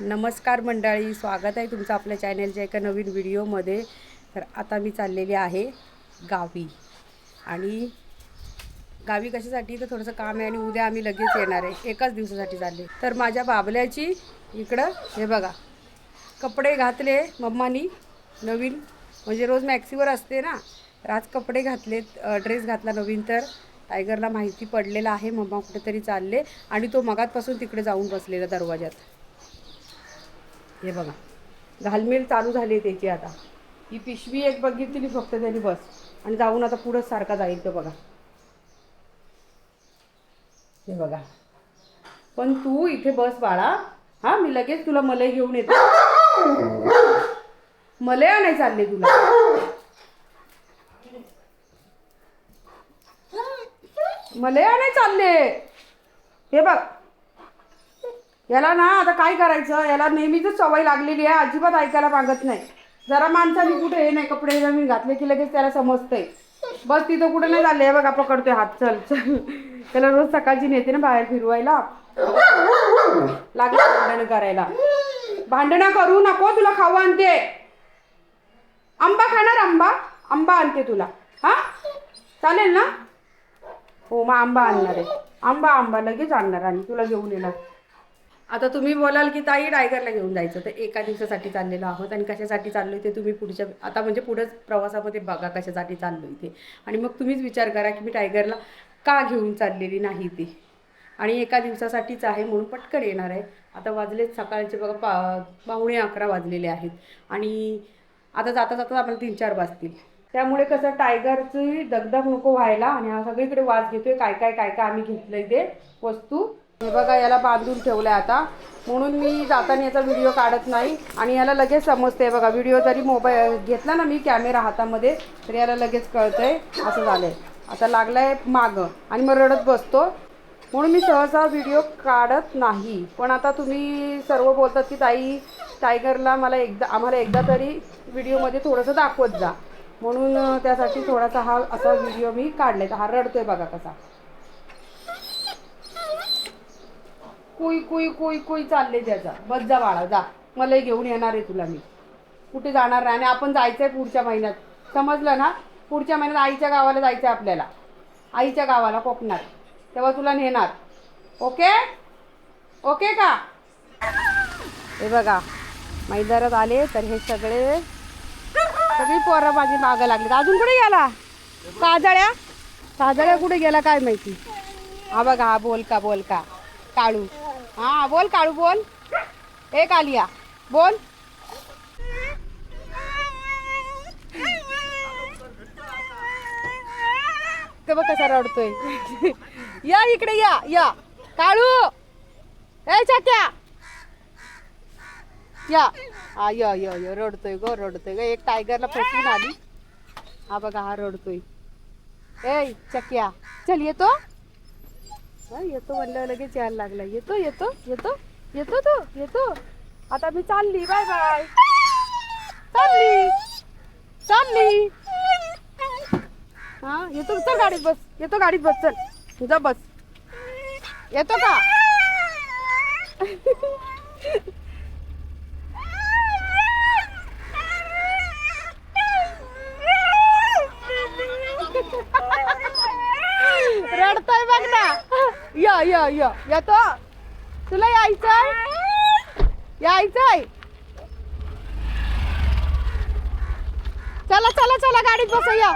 नमस्कार मंडळी स्वागत आहे तुमचं आपल्या चॅनलच्या एका नवीन व्हिडिओमध्ये. तर आता मी चाललेली आहे गावी. आणि गावी कशासाठी? तर थोडंसं काम आहे आणि उद्या आम्ही लगेच येणार आहे. एकाच दिवसासाठी चालले. तर माझ्या बाबल्याची इकडं हे बघा कपडे घातले मम्मानी नवीन. म्हणजे रोज मॅक्सीवर असते ना तर आज कपडे घातलेत ड्रेस घातला नवीन. तर टायगरला माहिती पडलेला आहे मम्मा कुठेतरी चालले. आणि तो मगातपासून तिकडे जाऊन बसलेला दरवाज्यात. हे बघा. घालमेल चालू झाली आहे त्याची आता. ही पिशवी एक बघितली फक्त त्यांनी बस. आणि जाऊन आता पुढंच सारखा जाईल तो बघा. हे बघा. पण तू इथे बस बाळा. हा मी लगेच तुला मलई घेऊन येते. मलई आणाय चालले तुला. मलई आणाय चालले. हे बघ. याला ना आता काय करायचं? याला नेहमीच सवय लागलेली आहे. अजिबात ऐकायला मागत नाही. जरा माणसाने कुठे हे नाही कपडे जर मी घातले की लगेच त्याला समजतंय. बस तिथं कुठे नाही चालले. बघा पकडतोय हात. चल चल. त्याला रोज सकाळची नेते ना बाहेर फिरवायला. लागलं भांडणं करायला. भांडणं करू नको तुला खाऊ आणते. आंबा खाणार आंबा? आंबा आणते तुला. हा? चालेल ना? हो मग आंबा आणणार आहे. आंबा आंबा लगेच आणणार आणि तुला घेऊन येणार. आता तुम्ही बोलाल की ताई टायगरला घेऊन जायचं तर एका दिवसासाठी चाललेलो आहोत आणि कशासाठी चाललो ते तुम्ही पुढच्या आता म्हणजे पुढंच प्रवासामध्ये बघा कशासाठी चाललो इथे आणि मग तुम्हीच विचार करा की मी टायगरला का घेऊन चाललेली नाही ती. आणि एका दिवसासाठीच आहे म्हणून पटकन येणार आहे. आता वाजलेत सकाळचे बघा पा पावणे अकरा वाजलेले आहेत. आणि आता जाता जाता आम्हाला तीन चार वाजतील. त्यामुळे कसं टायगरची दगदग नको व्हायला आणि हा सगळीकडे वाज घेतोय काय काय काय काय आम्ही घेतलं ते वस्तू. हे बघा याला बांधून ठेवलंय आता. म्हणून मी जाताना याचा व्हिडिओ काढत नाही. आणि याला लगेच समजते बघा व्हिडिओ जरी मोबाईल घेतला ना मी कॅमेरा हातामध्ये तर याला लगेच कळतंय असं झालंय. आता लागलाय मागं आणि मग रडत बसतो. म्हणून मी सहसा व्हिडिओ काढत नाही. पण आता तुम्ही सर्व बोलतात की ताई टायगरला मला एकदा आम्हाला एकदा तरी व्हिडिओमध्ये थोडंसं दाखवत जा. म्हणून त्यासाठी थोडासा हा असा व्हिडिओ मी काढलाय. तर हा रडतोय बघा कसा. कुई कुई कुई कुई चालले त्याचा. बस जा बाळा जा. मलाही घेऊन येणार आहे तुला मी. कुठे जाणार नाही आणि आपण जायचं आहे पुढच्या महिन्यात. समजलं ना? पुढच्या महिन्यात आईच्या गावाला जायचं आहे आपल्याला. आईच्या गावाला कोकणात. तेव्हा तुला नेणार. ओके? ओके का? हे बघा. मैदानात आले तर हे सगळे सगळी पोरं माझी मागं लागली अजून कुठे गेला? काजळ्या? काजळ्या कुठे गेला काय माहिती? हा बघा हा बोल का बोल का काळू. हा बोल काळू बोल. ए कालिया बोल. ते बघ कसा रडतोय. या इकडे या या. काळू ए चाक्या. या. हा य य य रडतोय ग रडतोय ग. एक टायगरला फसवून आली. हा बघा हा रडतोय. ए चक्या. चल येतो. हा, येतो म्हणलं लगेच यायला लागला. येतो येतो येतो येतो तो येतो. आता मी चालली बाय बाय. चालली चालली. हा येतो चल गाडीत बस. येतो गाडीत बस चल. जा बस. येतो का? य य येतो तुला यायचंय यायचंय चला चला चला गाडीत बस या.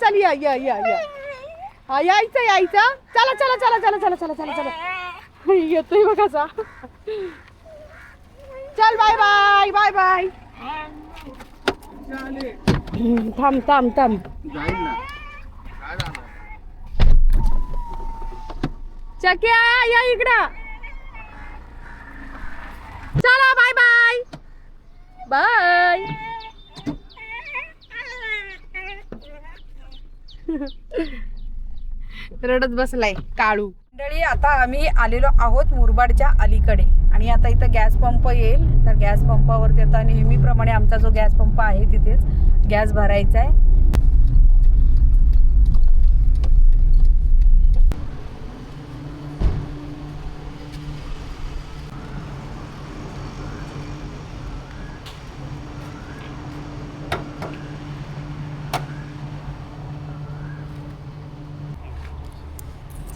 चल या या या या. हा यायचं यायचं. चला चला चला चला चला चला चला चला. येतोय बघा कसा चल बाय बाय बाय बाय. थांब थांब थांब. चक्या या इकडं. चला बाय बाय बाय रडत बसलाय काळू. मंडळी आता आम्ही आलेलो आहोत मुरबाडच्या अलीकडे. आणि आता इथं गॅस पंप येईल. तर गॅस पंपावरती आता नेहमीप्रमाणे आमचा जो गॅस पंप आहे तिथेच गॅस भरायचा आहे.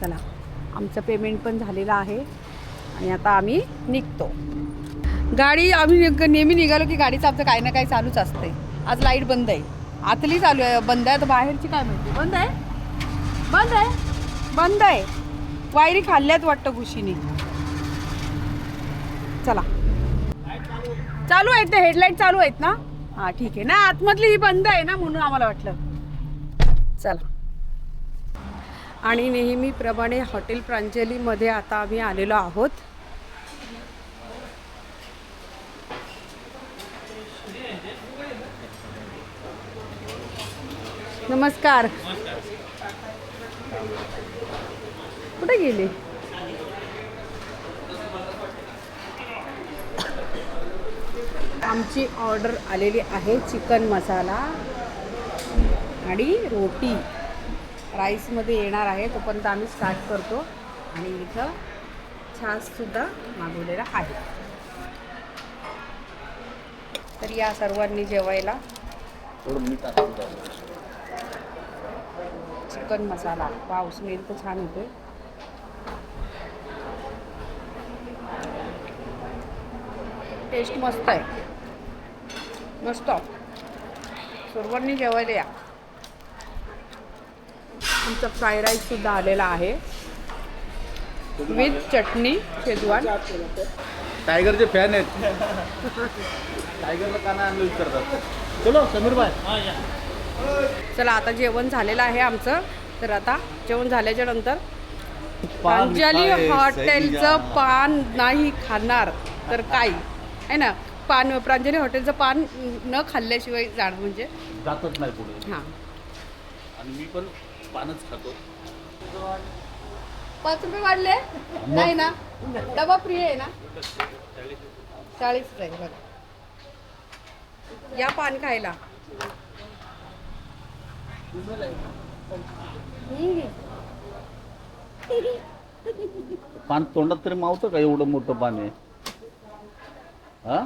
चला आमचं पेमेंट पण झालेलं आहे आणि आता आम्ही निघतो. गाडी आम्ही नेहमी निघालो की गाडीचं आमचं काही ना काही चालूच असते आज लाइट बंद आहे. आतली चालू आहे बंद आहे. तर बाहेरची काय माहिती? बंद आहे? बंद आहे? बंद आहे. वायरी खाल्ल्यात वाटतं घुशीने. चला. चालू आहेत ते हेडलाईट चालू आहेत ना? हां ठीक आहे ना? आतमधली ही बंद आहे ना म्हणून आम्हाला वाटलं. चला. आणि नेहमीप्रमाणे हॉटेल प्रांजलीमध्ये आता आम्ही आलेलो आहोत. नमस्कार. कुठे गेले? आमची ऑर्डर आलेली आहे चिकन मसाला आणि रोटी. राईसमध्ये येणार आहे तोपर्यंत आम्ही स्टार्ट करतो. आणि इथं छाससुद्धा मागवलेला आहे. तर या सर्वांनी जेवायला चिकन मसाला. वाव स्मेल तर छान होते टेस्ट मस्त आहे. मस्त. सर्वांनी जेवायला या. आमचा फ्राय राईस सुद्धा आलेला आहे. With chutney schezwan. टायगरचे फॅन आहेत. टायगरला का नाही आणलं विचारतात चलो समीर भाई. चला आता जेवण झालेलं आहे आमचं. तर आता जेवण झाल्याच्यानंतर खाए, हॉटेलचं. पान नाही खाणार. तर काय? आहे ना? पान प्रांजली हॉटेलचं पान न खाल्ल्याशिवाय जाणं म्हणजे? जातच नाही पुढे. हां. आणि मी पण पानच खातो. पाच रुपये वाढले? नाही ना. डबा फ्री आहे ना? चाळीस आहे बघा. या पान खायला. पान तोंडात तरी मावतं का एवढं मोठं पान आहे? हा?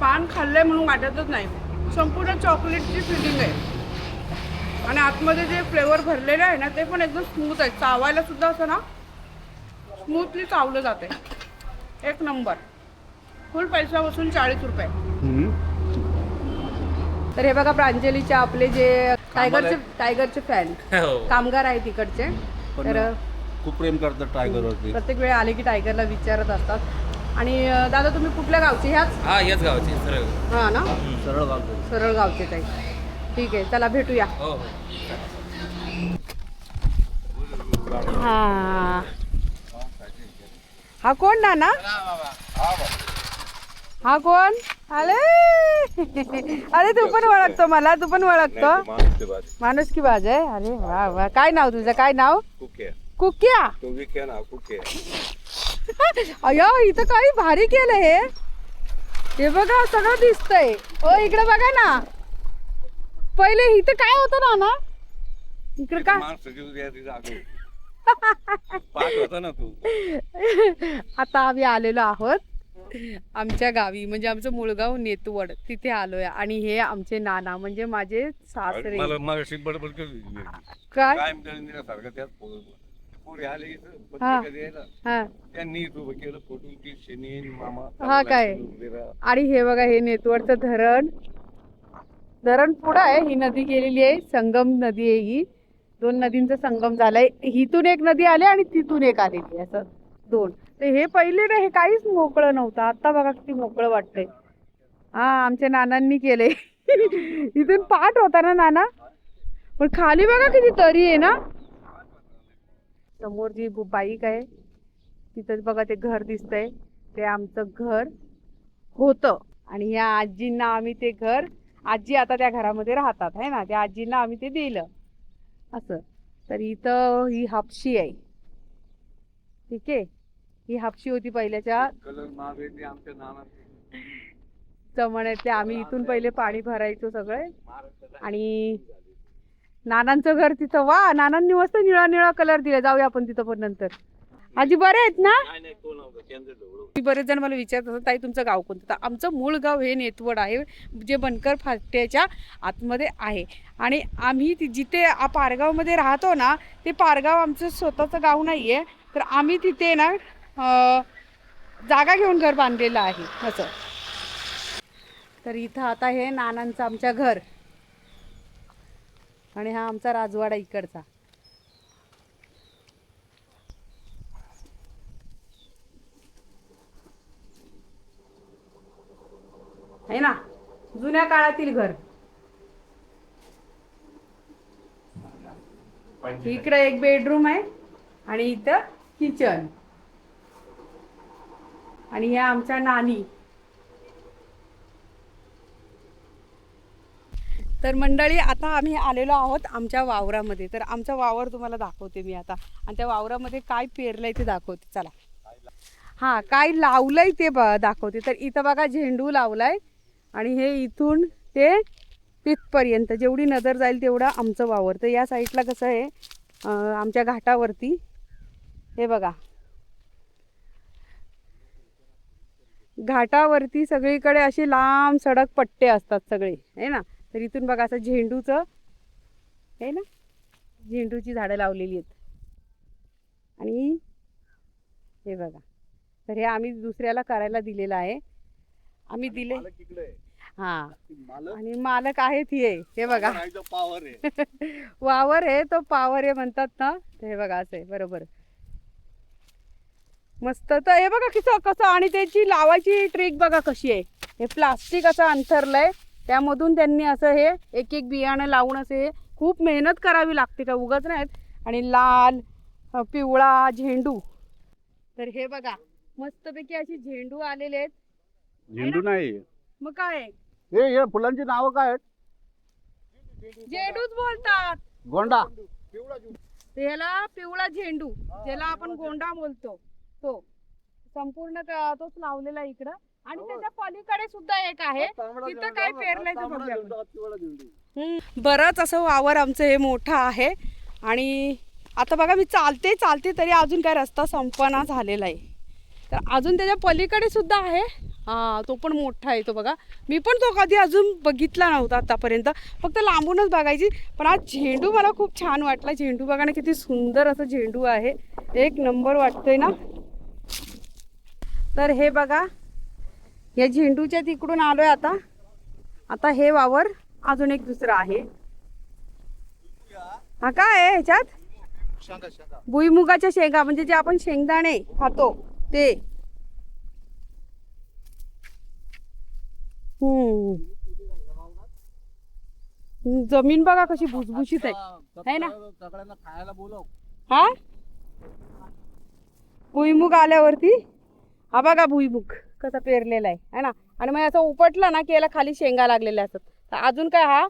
पान खाल्लंय म्हणून वाटतच नाही. संपूर्ण चॉकलेटची फिलिंग आहे. आणि आतमध्ये जे फ्लेवर भरलेलं आहे ना ते पण एकदम स्मूथ आहे. चावायला सुद्धा असं ना स्मूथली चावलं जाते एक नंबर. फुल पैसा बसून चाळीस रुपये. तर हे बघा प्रांजलीचे आपले जे टायगरचे टायगरचे फॅन कामगार आहेत तिकडचे. पण तर खूप प्रेम करतात टायगरवरती प्रत्येक वेळी आले की टायगरला विचारत असतात. आणि दादा तुम्ही कुठल्या गावचे? ह्याच? हा याच गावाची सरळ. हा ना? सरळ घालतो सरळ गावचे ताई. ठीक आहे चला भेटूया. हो हो. हा. हा कोण नाना? हा कोण? आले अरे तू पण ओळखतो मला तू पण ओळखतो. माणूस की बाज आहे. अरे वा वा. काय नाव तुझं? काय नाव? कुक्या. अयो इथं काही भारी केलं हे. हे बघा सगळं दिसतंय. ओ इकडे बघा ना. पहिले इथं काय होतं ना ना इकडे काय? होता ना तू. आता आम्ही आलेलो आहोत आमच्या गावी म्हणजे आमचं मुळगाव नेतवड तिथे आलोय. आणि हे आमचे नाना म्हणजे माझे सासरे. काय? हा. काय? आणि हे बघा हे नेतवडचं धरण. धरण पुढं आहे. ही नदी गेलेली आहे. संगम नदी आहे ही. दोन नदींचा संगम झालाय. हिथून एक नदी आली आणि तिथून एक आलेली असं दोन. तर हे पहिले ना हे काहीच मोकळं नव्हतं. आता बघा किती मोकळं वाटतंय. हा आमच्या नानांनी केले इथून पाठ होता ना नाना? पण खाली बघा किती तरी आहे ना. समोर जी बाईक आहे. तिथं बघा ते घर दिसतंय. ते आमचं घर होतं. आणि या आजींना आम्ही ते घर आजी आता त्या घरामध्ये राहतात आहे ना? त्या आजींना आम्ही ते दिलं. असं. तर इथं ही हापशी आहे. ठीक आहे? ही हापशी होती पहिल्याच्या जमान्यातले आम्ही इथून पहिले पाणी भरायचो सगळे. आणि नानांचं घर तिथं. वा नानांनी मस्त निळा निळा कलर दिला. जाऊया आपण तिथं पण नंतर. आजी बरे आहेत ना? बरेच जण मला विचारत असतात ताई तुमचं गाव कोणतं? तर आमचं मूळ गाव हे नेतवड आहे जे बनकर फाट्याच्या आतमध्ये आहे. आणि आम्ही ति- जिथे पारगावमध्ये राहतो ना ते पारगाव आमचं स्वतःचं गाव नाही आहे तर आम्ही तिथे ना जागा घेऊन घर बांधलेलं आहे असं. तर इथं आता हे नानांचं आमच्या घर. आणि हा आमचा राजवाडा इकडचा. आहे ना? जुन्या काळातील घर. इकडे एक बेडरूम आहे आणि इथं किचन आणि ह्या आमच्या नानी. तर मंडळी आता आम्ही आलेलो आहोत आमच्या वावरामध्ये. तर आमचा वावर तुम्हाला दाखवते मी आता. आणि त्या वावरामध्ये काय पेरलंय ते दाखवते. चला. हा काय लावलंय ते दाखवते. तर इथं बघा झेंडू लावलाय. आणि हे इथून ते तिथपर्यंत जेवढी नजर जाईल तेवढं आमचं वावर. तर या साईडला कसं आहे आमच्या घाटावरती हे बघा. घाटावरती सगळीकडे असे लांब सडक पट्टे असतात सगळे आहे ना? तर इथून बघा असं झेंडूचं आहे ना? झेंडूची झाडं लावलेली आहेत. आणि हे बघा. तर हे आम्ही दुसऱ्याला करायला दिलेलं आहे. आम्ही दिले. हा. आणि मालक आहेत हे. हे बघा. पॉवर आहे वावर आहे तो पावर आहे म्हणतात ना. हे बघा असं आहे. बरोबर. मस्त. तर हे बघा कसं कसं आणि त्याची लावायची ट्रिक बघा कशी आहे. हे प्लास्टिक असं अंथरलंय. त्यामधून त्यांनी असं हे एक एक बियाणं लावून असे खूप मेहनत करावी लागते का? उगाच नाहीत आणि लाल पिवळा झेंडू. तर हे बघा. मस्तपैकी अशी झेंडू आलेले आहेत. झेंडू नाही. मग काय? हे हे फुलांची नावं काय आहेत? झेंडूच बोलतात. गोंडा. त्याला पिवळा झेंडू ज्याला आपण गोंडा बोलतो. तो संपूर्ण क- तोच लावलेला इकडं. आणि त्याच्या पलीकडे सुद्धा एक आहे. तिथं काय पेरलंय ते बघूया आपण. हम्म, बरंच असं वावर आमचं हे मोठं आहे. आणि आता बघा मी चालते चालते तरी अजून काय रस्ता संपना झालेला आहे. तर अजून त्याच्या पलीकडे सुद्धा आहे. हा तो पण मोठा आहे तो बघा. मी पण तो कधी अजून बघितला नव्हता आतापर्यंत. फक्त लांबूनच बघायची. पण आज झेंडू मला खूप छान वाटला. झेंडू बघा ना किती सुंदर असं झेंडू आहे. एक नंबर वाटतोय ना? तर हे बघा. या झेंडूच्या तिकडून आलोय आता. आता हे वावर अजून एक दुसरं आहे. हा काय आहे ह्याच्यात? भुईमुगाच्या शेंगा म्हणजे जे आपण शेंगदाणे खातो ते. हम्म. जमीन बघा कशी भुसभुशीत आहे. है ना? सगळ्यांना खायला बोलव. हा? भुईमुग आल्यावरती? हा बघा भुईमुग कसा पेरलेला आहे. है ना? आणि मग असं उपटला ना की याला खाली शेंगा लागलेल्या असतात. तर अजून काय हा?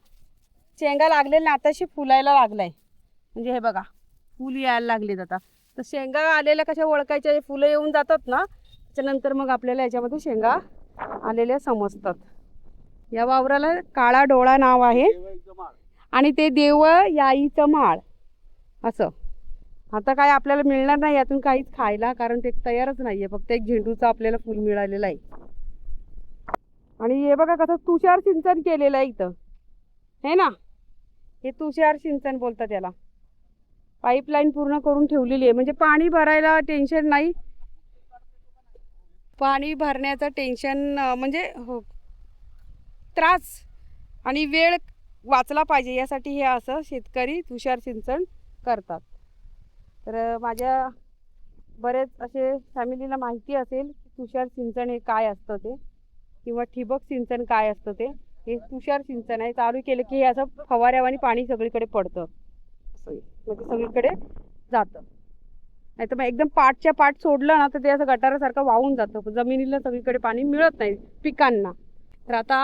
शेंगा लागलेला ना आताशी फुलायला लागलाय. म्हणजे हे बघा फुल यायला लागलेत आता. तर शेंगा आलेल्या कशा ओळखायच्या? फुलं येऊन जातात ना त्याच्यानंतर मग आपल्याला याच्यामध्ये शेंगा आलेल्या समजतात. या वावराला काळा डोळा नाव आहे. आणि ते देव याईचं माळ. असं. आता काय आपल्याला मिळणार नाही यातून काहीच खायला कारण ते तयारच नाहीये. फक्त एक झेंडूचं आपल्याला फुल मिळालेलं आहे. आणि हे बघा कसं तुषार सिंचन केलेलं आहे इथं. हे ना? हे तुषार सिंचन बोलतात त्याला पाईपलाईन पूर्ण करून ठेवलेली आहे. म्हणजे पाणी भरायला टेन्शन नाही. पाणी भरण्याचं टेन्शन म्हणजे हो त्रास आणि वेळ वाचला पाहिजे यासाठी हे असं शेतकरी तुषार सिंचन करतात. तर माझ्या बरेच असे फॅमिलीला माहिती असेल की तुषार सिंचन हे काय असतं ते किंवा ठिबक सिंचन काय असतं ते हे तुषार सिंचन आहे. चालू केलं की हे असं फवाऱ्यावानी पाणी सगळीकडे पडतं. म्हणजे सगळीकडे जातं. नाही तर मग एकदम पाटच्या पाट सोडलं ना तर ते असं गटारासारखं वाहून जातं. जमिनीला सगळीकडे पाणी मिळत नाही पिकांना. तर आता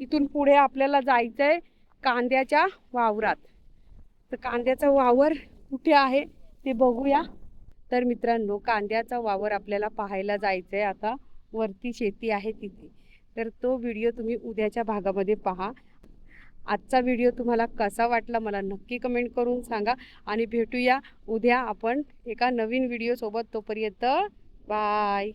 इथून पुढे आपल्याला जायचं आहे कांद्याच्या वावरात. तर कांद्याचा वावर कुठे आहे ते बघूया. तर मित्रांनो कांद्याचा वावर आपल्याला पाहायला जायचं आहे आता. वरती शेती आहे तिथे. तर तो व्हिडिओ तुम्ही उद्याच्या भागामध्ये पहा. आजचा व्हिडिओ तुम्हाला कसा वाटला मला नक्की कमेंट करून सांगा. आणि भेटूया उद्या आपण एका नवीन व्हिडिओसोबत. तोपर्यंत बाय.